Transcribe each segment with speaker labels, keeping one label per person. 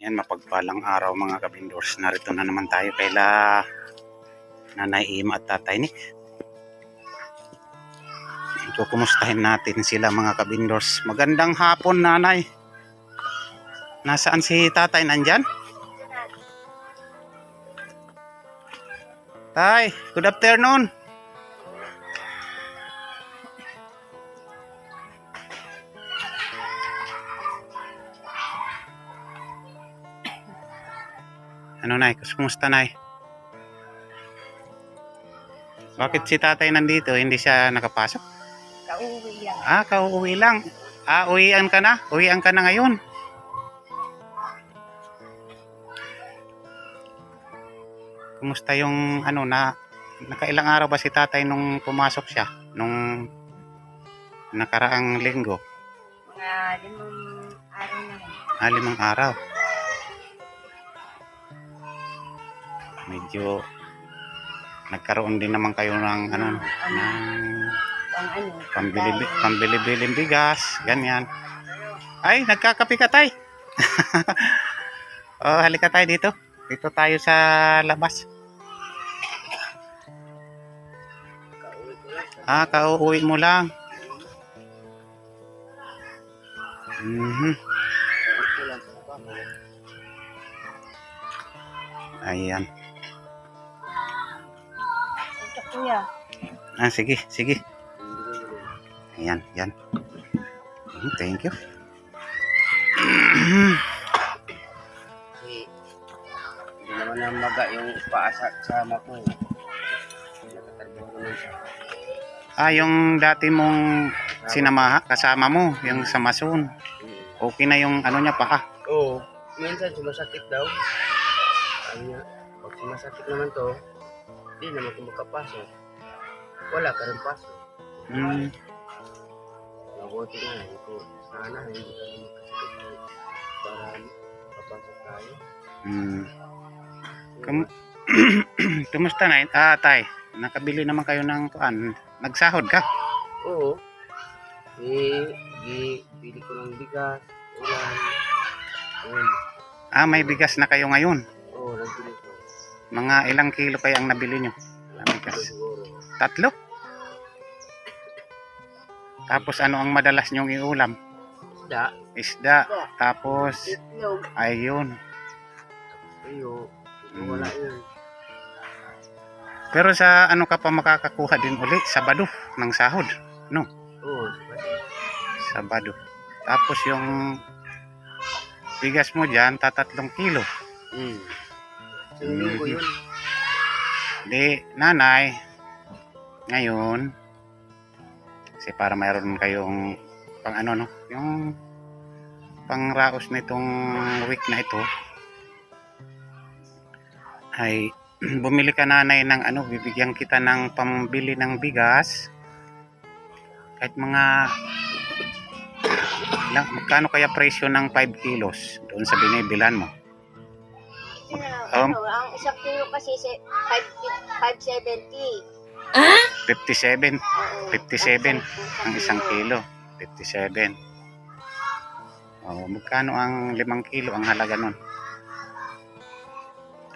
Speaker 1: Yan, mapagpalang araw mga kabindors. Narito na naman tayo kaila Nanay Ima at Tatay Nick. So, kumustahin natin sila mga kabindors. Magandang hapon, Nanay. Nasaan si Tatay? Nandyan? Tay, good afternoon. Ano nay? Kumusta nay? Bakit si tatay nandito? Hindi siya nakapasok?
Speaker 2: Kauwi yan.
Speaker 1: Ah, kauwi lang. Ah, uwian ka na? Uwian ka na ngayon? Kumusta yung ano na nakailang araw ba si tatay nung pumasok siya? Nung nakaraang linggo?
Speaker 2: Mga limang araw na.
Speaker 1: Ah, limang araw. Medyo nagkaroon din naman kayo ng ano ng
Speaker 2: Pang ano.
Speaker 1: pambili pambili-biling bigas, ganyan. Ay, nagkakape ka tay. oh, halika tayo dito. Dito tayo sa labas. Ah, kauuwi mo lang. Mhm.
Speaker 2: Baba.
Speaker 1: Ayan.
Speaker 2: Kuya.
Speaker 1: Ah, sige, sige. Ayan, yan. Mhm, Thank you.
Speaker 2: Hindi naman na maga yung paasa sa ama ko. Nakatrabaho naman siya.
Speaker 1: Ah, yung dati mong sinamaha, kasama mo, yung sa Masun. Okay na yung ano niya pa.
Speaker 2: Oo. Minsan sumasakit daw. Sabi niya, pag sumasakit naman to, hindi naman ko makapasok. Wala ka rin pasok.
Speaker 1: mm,
Speaker 2: Mabuti nga, ito. Sana hindi ka naman makasakit para makapasok tayo.
Speaker 1: mm. Kum- Kumusta na? Ah, tay. Nakabili naman kayo ng kuan. Nagsahod ka?
Speaker 2: Oo. Eh, di, bili ko ng bigas, ulan. Ayun.
Speaker 1: Ah, may bigas na kayo ngayon.
Speaker 2: Oo, nagbili ko.
Speaker 1: Mga ilang kilo kaya ang nabili nyo? na bigas? Tatlo? Tapos ano ang madalas nyong iulam?
Speaker 2: Isda,
Speaker 1: Isda. Tapos,
Speaker 2: itlog,
Speaker 1: ayun.
Speaker 2: tuyo.
Speaker 1: Mm.
Speaker 2: Wala yun.
Speaker 1: Pero sa ano ka pa makakakuha din uli? Sabado ng sahod.
Speaker 2: Oo, sabay.
Speaker 1: Sabado. Tapos yung bigas mo dyan, tatatlong kilo.
Speaker 2: Mm. Linggo
Speaker 1: Mhm.
Speaker 2: yun.
Speaker 1: Di, nanay, ngayon, kasi para mayroon kayong pang ano no, yung pangraos nitong week na ito, ay bumili ka nanay ng ano, bibigyan kita ng pambili ng bigas, kahit mga ilang, magkano kaya presyo ng 5 kilos doon sa binibilan mo? Um,
Speaker 3: ano, ang isang kilo kasi si 5, 570.
Speaker 1: 57
Speaker 3: Oo.
Speaker 1: 57
Speaker 3: Ang
Speaker 1: ang isang kilo. 57. Oh, magkano ang limang kilo ang halaga nun?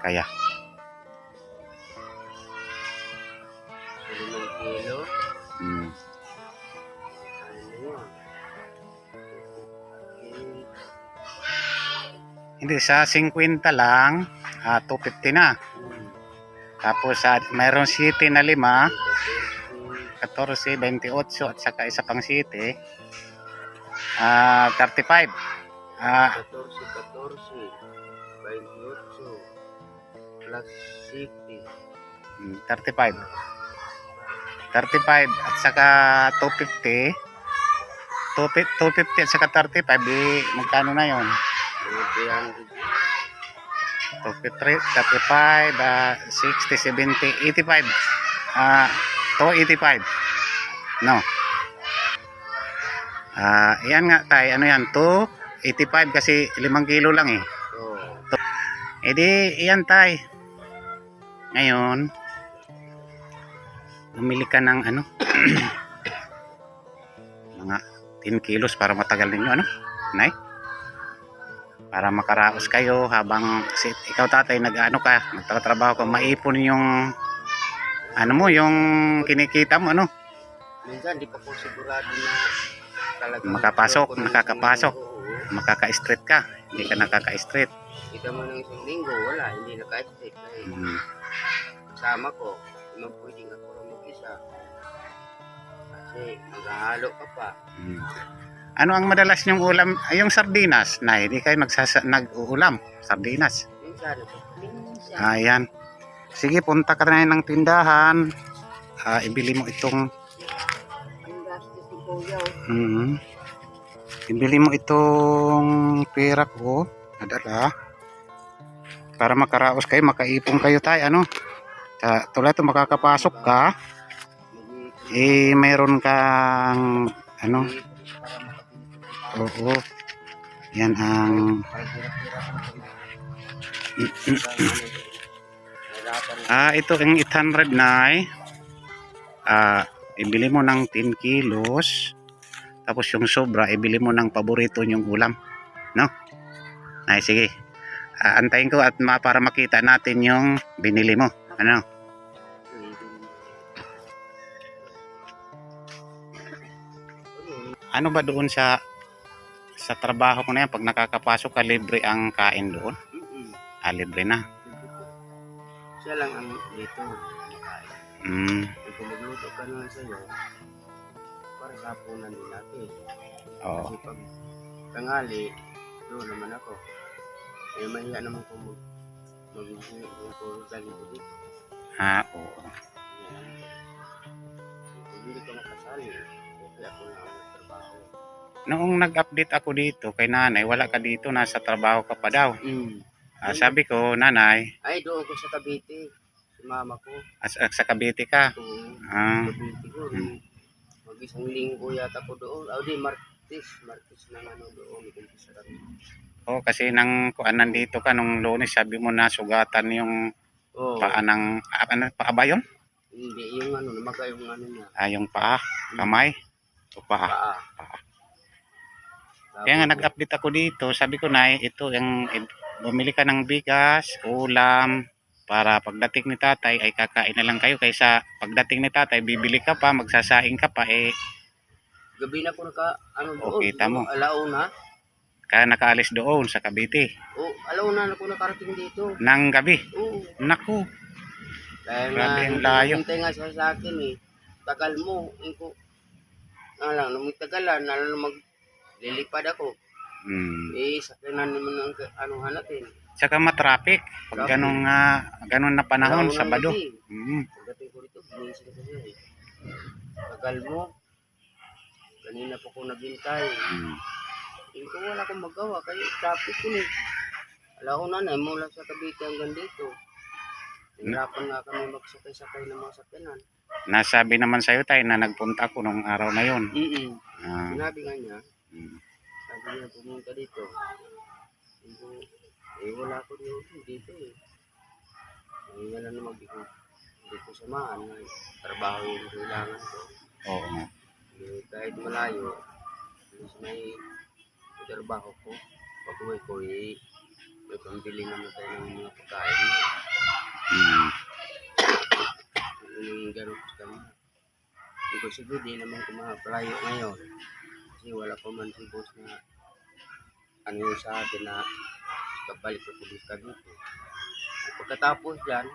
Speaker 1: Kaya,
Speaker 2: Limang kilo.
Speaker 1: mm,
Speaker 2: Ano? Eh,
Speaker 1: hindi, sa 50 lang, ah, 250 na. Tapos, sa mayroong 7 na 5,
Speaker 2: Tapos,
Speaker 1: 14, 28, at saka isa pang 7, ah, 35. Ah,
Speaker 2: 14, 14, 28, plus 60.
Speaker 1: mm, 35. 35 at saka 250. 250 250 at saka 35, eh, magkano na yon?
Speaker 2: Mga 300.
Speaker 1: 253, 35, ah, 60, 70, 85. Ah, 285. No. Ah, yan nga tay, ano yan? 285 kasi 5 kilo lang eh.
Speaker 2: Oo.
Speaker 1: Eh di, yan tay. Ngayon, bumili ka ng ano? mga 10 kilos para matagal ninyo, ano? Nay? Para makaraos kayo habang si ikaw tatay nag-ano ka, nagtatrabaho ka, maipon yung ano mo, yung kinikita mo, ano?
Speaker 2: Minsan, di pa po sigurado na talaga
Speaker 1: Makapasok, nakakapasok. Makaka-street ka, hindi ka nakaka-street.
Speaker 2: Kita mo ng isang linggo, wala, hindi naka-estate. Dahil
Speaker 1: Mm.
Speaker 2: kasama ko, hindi man pwedeng ako mag-isa. Kasi maghahalo ka pa.
Speaker 1: Mm. Ano ang madalas yung ulam? Ay, yung sardinas, na hindi kayo nagsasa, nag-uulam. Sardinas. Ayan. Sige, punta ka na ng tindahan. Ah, ibili mo itong
Speaker 3: oh.
Speaker 1: mm, ibili mo itong pera ko. Nadala. Para makaraos kayo, makaipon kayo tayo, ano? Sa, tulad ito, makakapasok ka. Eh, mayroon kang, ano? Oo. Yan ang Ah, ito ang 800 na Ah, ibili mo ng 10 kilos. Tapos yung sobra, ibili mo ng paborito yung ulam. No? Ay, sige. Ah, antayin ko at ma para makita natin yung binili mo. Ano? Ano ba doon sa sa trabaho ko na yan? Pag nakakapasok ka, libre ang kain doon? Ah, libre na.
Speaker 2: Siya lang ang dito.
Speaker 1: Mm,
Speaker 2: Eh, Kung magluto ka naman sa'yo, para sa hapunan din natin.
Speaker 1: oo.
Speaker 2: Kasi pag tangali, doon naman ako. Eh, mahiya naman kung mag mag-iingat ko galing ko dito.
Speaker 1: Ah, oo.
Speaker 2: Kung hindi ka makasali, okay ako na trabaho.
Speaker 1: Noong nag-update ako dito kay nanay, wala ka dito, nasa trabaho ka pa daw.
Speaker 2: Mm.
Speaker 1: Ah, sabi ko, nanay,
Speaker 2: Ay, doon ko sa Cavite. Si mama ko.
Speaker 1: as, as- sa Cavite ka.
Speaker 2: Oo.
Speaker 1: Ah,
Speaker 2: Cavite ko.
Speaker 1: Mm.
Speaker 2: Mag-isang linggo yata ko doon. Ah, di, Martes. Martes na ano doon. Kumpisa kami.
Speaker 1: oh, kasi nang kuan nandito ka nung lunes, sabi mo na sugatan yung
Speaker 2: Oo.
Speaker 1: paa ng, ah, ano, paa ba yun?
Speaker 2: Hindi, yung ano, namaga yung ano niya.
Speaker 1: Ah, yung paa, kamay, o paa.
Speaker 2: Paa.
Speaker 1: Paa. Kaya nga nag-update ako dito, sabi ko na, ito, yung, bumili ka ng bigas, ulam, para pagdating ni tatay ay kakain na lang kayo kaysa pagdating ni tatay bibili ka pa magsasaing ka pa eh
Speaker 2: Gabi na ko naka, ano doon.
Speaker 1: kita mo.
Speaker 2: Alauna.
Speaker 1: kaya nakaalis doon sa Cavite
Speaker 2: O, alauna na ko nakarating dito.
Speaker 1: ng gabi
Speaker 2: Oo.
Speaker 1: naku
Speaker 2: Kaya nga,
Speaker 1: Grabe yung layo.
Speaker 2: hintay nga siya sa akin eh. Tagal mo. Yung ko, ano lang, nung tagalan, ano mag, lilipad ako.
Speaker 1: hmm.
Speaker 2: Eh, sakinan naman ang, ano natin.
Speaker 1: Tsaka matraffic. Pag ganun, nga ganun na panahon, Sabado. Mm.
Speaker 2: Pagdating ko dito, binisip ko siya eh. Tagal mo. Kanina po ko naghintay.
Speaker 1: Mm.
Speaker 2: Hindi ko wala akong magawa. Kaya traffic ko eh. Wala ko nanay mula sa Cavite hanggang dito. Hirapan nga kami magsakay-sakay ng mga sakyanan.
Speaker 1: Nasabi naman sa'yo tayo na nagpunta ako nung araw na yun.
Speaker 2: Mm
Speaker 1: Ah,
Speaker 2: Sinabi nga niya,
Speaker 1: mm.
Speaker 2: sabi niya pumunta dito. Hindi eh wala ko dito, dito eh. Ay nga lang naman, di ko, di ko samahan. Trabaho yung kailangan ko.
Speaker 1: Oo. nga.
Speaker 2: Eh, kahit malayo, mas may trabaho ko. Pag uwi ko, eh, may pambili naman tayo ng mga pagkain.
Speaker 1: Mm.
Speaker 2: Yung gano'n ko sa kanya. Hindi ko sige, di naman ko makapalayo ngayon. Kasi wala pa man si boss na ano yung sa akin na kabalik ko pulis ka dito. Pagkatapos dyan,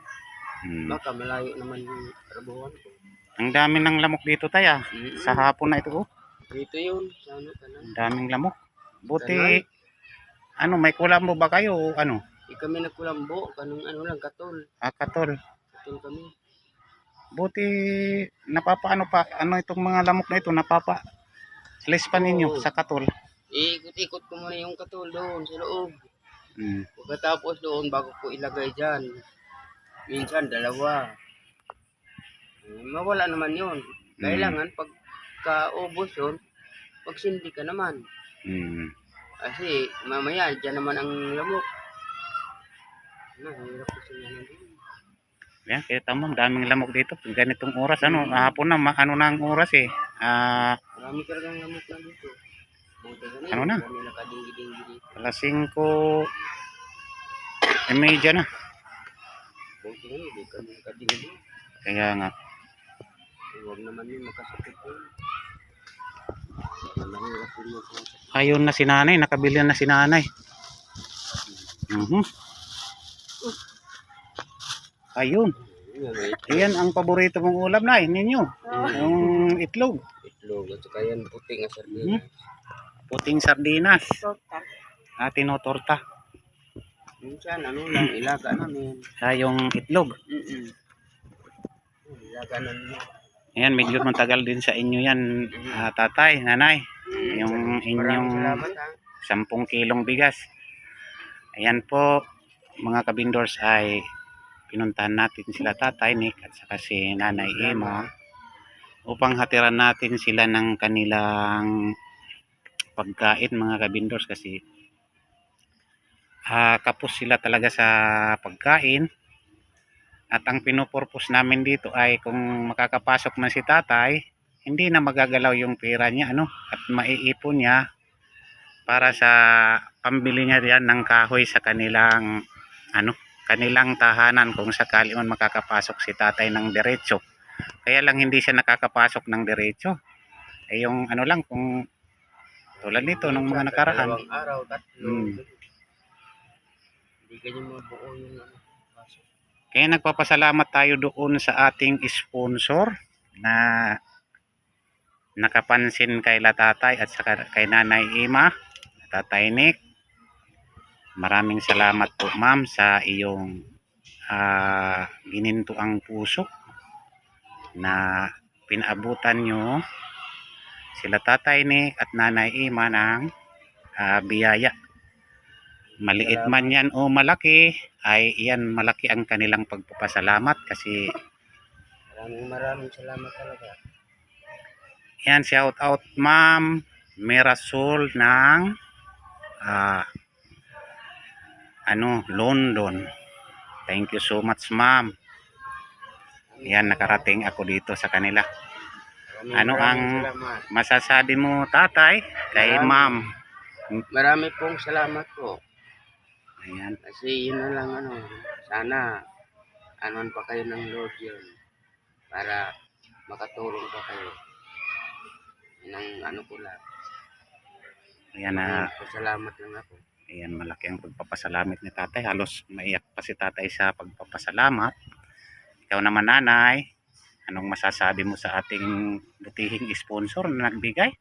Speaker 1: Mm.
Speaker 2: baka malayo naman yung trabahoan ko.
Speaker 1: Ang dami ng lamok dito tayo.
Speaker 2: Mm-mm.
Speaker 1: Sa hapon na ito. Oh.
Speaker 2: Dito yun, sa ano ka na.
Speaker 1: Ang daming lamok. Buti, ano, may kulam mo ba kayo? o Ano?
Speaker 2: Di kami nagkulambo, kanong ano lang, katol.
Speaker 1: Ah, katol.
Speaker 2: Katol kami.
Speaker 1: Buti, napapaano pa, ano itong mga lamok na ito, napapa, alis pa ninyo sa katol.
Speaker 2: Ikot-ikot ko muna yung katol doon sa loob.
Speaker 1: Mm.
Speaker 2: Pagkatapos doon, bago ko ilagay dyan, minsan dalawa. Eh, mawala naman yun. Kailangan pagka-ubos yun, pagsindi ka naman.
Speaker 1: Mm.
Speaker 2: Kasi mamaya, dyan naman ang lamok. Ano, hirap kasi yan din.
Speaker 1: Yan, kita mo, daming lamok dito. Ganitong oras, ano, hapon na, ma- ano na ang oras eh. Ah,
Speaker 2: Marami talagang lamok na dito.
Speaker 1: Ano na? Alas 5 e medya na. Kaya nga.
Speaker 2: Eh, Huwag naman yun makasakit yun.
Speaker 1: Ayun na si nanay, nakabili na si nanay. Mhm.
Speaker 2: Yan, may
Speaker 1: Ayan ang paborito mong ulam na ninyo. Yung itlog.
Speaker 2: itlog at saka yan puti nga
Speaker 1: Hmm?
Speaker 2: sardinas.
Speaker 1: Puting sardinas.
Speaker 3: Total.
Speaker 1: At tinotorta.
Speaker 2: Minsan ano lang, ilaga namin.
Speaker 1: Ah, yung itlog.
Speaker 2: Mm-mm. Ilaga namin.
Speaker 1: Ayan, medyo matagal din sa inyo yan, ah, tatay, nanay. Yung inyong. 10 kilong bigas. Ayan po, mga kabindors ay pinuntahan natin sila tatay Nick at saka si nanay Emma upang hatiran natin sila ng kanilang pagkain mga kabindors kasi ah, kapos sila talaga sa pagkain. At ang pinupurpose namin dito ay kung makakapasok na si tatay hindi na magagalaw yung pera niya ano at maiipon niya para sa pambili niya riyan ng kahoy sa kanilang ano kanilang tahanan kung sakali man makakapasok si tatay ng diretso kaya lang hindi siya nakakapasok ng diretso eh yung ano lang kung tulad nito nung mga nakaraan
Speaker 2: araw, tatlo.
Speaker 1: Hmm.
Speaker 2: Hindi ganyan mabuo yung ano. pasok.
Speaker 1: Kaya nagpapasalamat tayo doon sa ating sponsor na nakapansin kay la tatay at saka kay nanay Ima, tatay Nick. Maraming salamat po ma'am sa iyong ah, gininto ang puso na pinaabutan nyo sila tatay Nick at nanay Ima ng ah, biyaya. Maliit man yan o malaki, ay iyan malaki ang kanilang pagpapasalamat kasi
Speaker 2: Maraming maraming salamat talaga.
Speaker 1: yan shout out ma'am Mirasol ng ah, ano London. Thank you so much ma'am. Yan nakarating ako dito sa kanila. Ano ang-. Masasabi mo tatay kay ma'am.
Speaker 2: Marami pong salamat po.
Speaker 1: Ayan.
Speaker 2: Kasi yun na lang ano. Sana anuan pa kayo ng Lord yun. Para makatulong pa kayo. Yun ang ano ko lang.
Speaker 1: Ayan na
Speaker 2: Salamat lang ako.
Speaker 1: Ayan, malaki ang pagpapasalamat ni tatay. Halos maiyak pa si tatay sa pagpapasalamat. Ikaw naman nanay, anong masasabi mo sa ating butihing sponsor na nagbigay?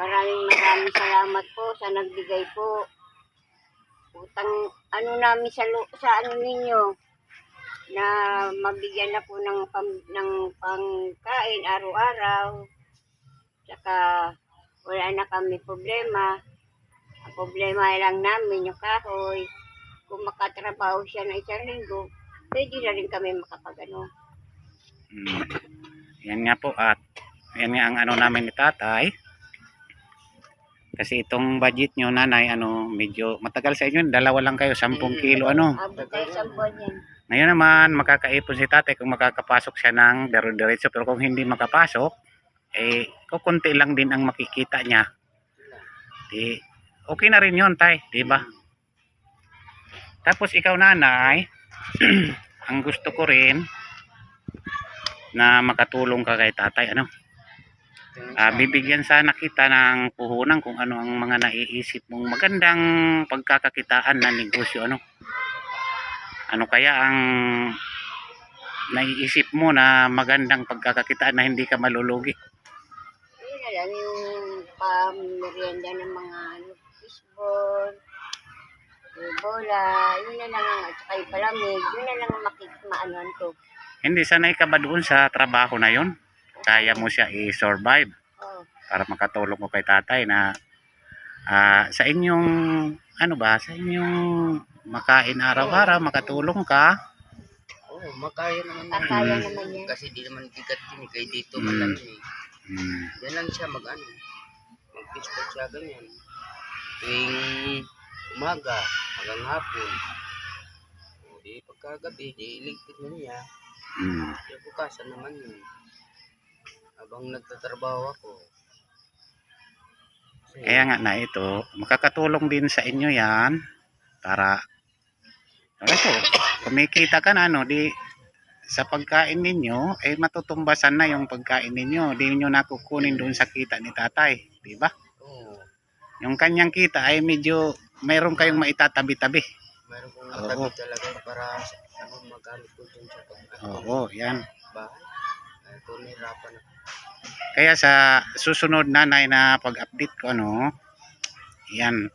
Speaker 3: Maraming maraming salamat po sa nagbigay po. Utang ano namin sa sa ano ninyo na mabigyan na po ng pam, ng pangkain araw-araw. Saka wala na kami problema. Ang problema lang namin yung kahoy. Kung makatrabaho siya na isang linggo, pwede na rin kami makapagano.
Speaker 1: Hmm. Yan nga po at yan nga ang ano namin ni tatay. Kasi itong budget nyo nanay, ano, medyo matagal sa inyo. Dalawa lang kayo, 10 kilo ano.
Speaker 3: Abot tayo yan.
Speaker 1: Ngayon naman, makakaipon si tatay kung makakapasok siya ng dero-derecho. Pero kung hindi makapasok, eh, kukunti lang din ang makikita niya. Di, okay na rin yun, tay. Di ba? Tapos ikaw, nanay, ang gusto ko rin na makatulong ka kay tatay. Ano? Ah, bibigyan sana kita ng puhunan kung ano ang mga naiisip mong magandang pagkakakitaan na negosyo. Ano? Ano kaya ang naiisip mo na magandang pagkakakitaan na hindi ka malulugi?
Speaker 3: Lang yung pamerienda ng mga ano, fishball, yung bola, yun na lang ang, at saka yung palamig, yun na lang ang makik maanuan ko.
Speaker 1: Hindi sanay ka ba doon sa trabaho na yon? Kaya mo siya i-survive
Speaker 3: Oh,
Speaker 1: para makatulong ko kay tatay na ah, sa inyong ano ba, sa inyong makain araw-araw, makatulong ka.
Speaker 2: Oo, makaya naman yan.
Speaker 3: kakaya naman yan.
Speaker 2: Kasi di naman bigat yun eh. Kaya dito
Speaker 1: Hmm.
Speaker 2: malaki.
Speaker 1: Hmm.
Speaker 2: Yan lang siya mag ano. Mag-pistol siya ganyan. Tuwing umaga, hanggang hapon. O di pagkagabi, di iligpit na niya.
Speaker 1: Hmm.
Speaker 2: Kaya bukasan naman yun. Habang nagtatrabaho ako. Kasi,
Speaker 1: Kaya nga na ito, makakatulong din sa inyo yan para ano ito, kumikita ka na ano, di sa pagkain ninyo, eh matutumbasan na yung pagkain ninyo. Di nyo nakukunin doon sa kita ni tatay. Di ba? Yung kanyang kita ay medyo mayroon kayong maitatabi-tabi.
Speaker 2: mayroon kong
Speaker 1: Oo.
Speaker 2: matabi talaga para sa ano magamit ko dun sa pagkain.
Speaker 1: Oo, yan.
Speaker 2: Bahay. Ay, ito nahirapan ako.
Speaker 1: Kaya sa susunod nanay na pag-update ko ano, yan.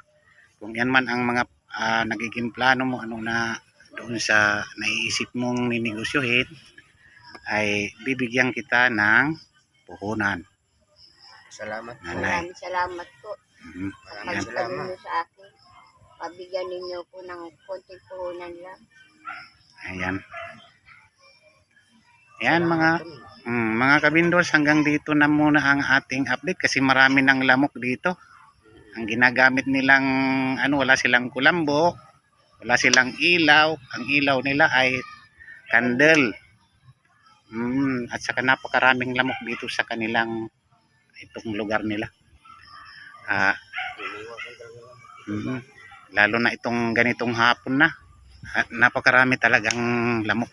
Speaker 1: Kung yan man ang mga ah, nagiging plano mo ano na doon sa naiisip mong ninegosyohin ay bibigyan kita ng puhunan.
Speaker 2: Salamat po.
Speaker 1: Nanay.
Speaker 3: Maraming salamat po.
Speaker 1: Mhm.
Speaker 2: Maraming salamat.
Speaker 3: Sa akin. Pabigyan ninyo po ng konting puhunan lang.
Speaker 1: Ayan. Ayan mga mm, mga kabindors hanggang dito na muna ang ating update kasi marami ng lamok dito. Ang ginagamit nilang ano wala silang kulambo, wala silang ilaw, ang ilaw nila ay candle. Mm, at saka napakaraming lamok dito sa kanilang itong lugar nila. Ah, lalo na itong ganitong hapon na. Ah, napakarami talagang lamok.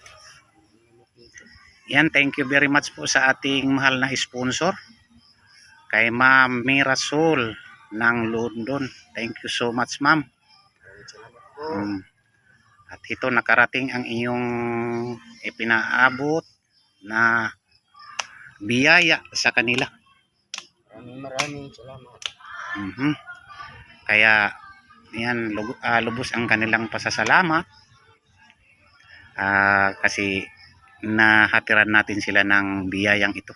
Speaker 1: Yan, thank you very much po sa ating mahal na sponsor. Kay Ma'am Mirasol ng London. Thank you so much, Ma'am. Mm. At ito nakarating ang iyong ipinaabot na biyaya sa kanila.
Speaker 2: Maraming maraming salamat.
Speaker 1: Mhm. Kaya yan lug- ah, lubos ang kanilang pasasalamat. Ah, kasi nahatiran natin sila ng biyayang ito.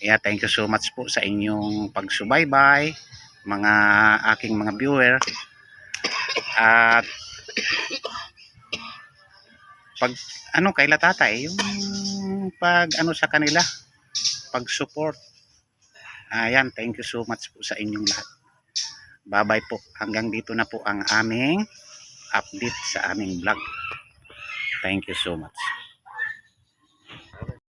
Speaker 1: Kaya thank you so much po sa inyong pagsubaybay, mga aking mga viewer. At pag ano kay tatay, yung pag ano sa kanila, pag support. Ayan, thank you so much po sa inyong lahat. Bye-bye po. Hanggang dito na po ang aming update sa aming vlog. Thank you so much.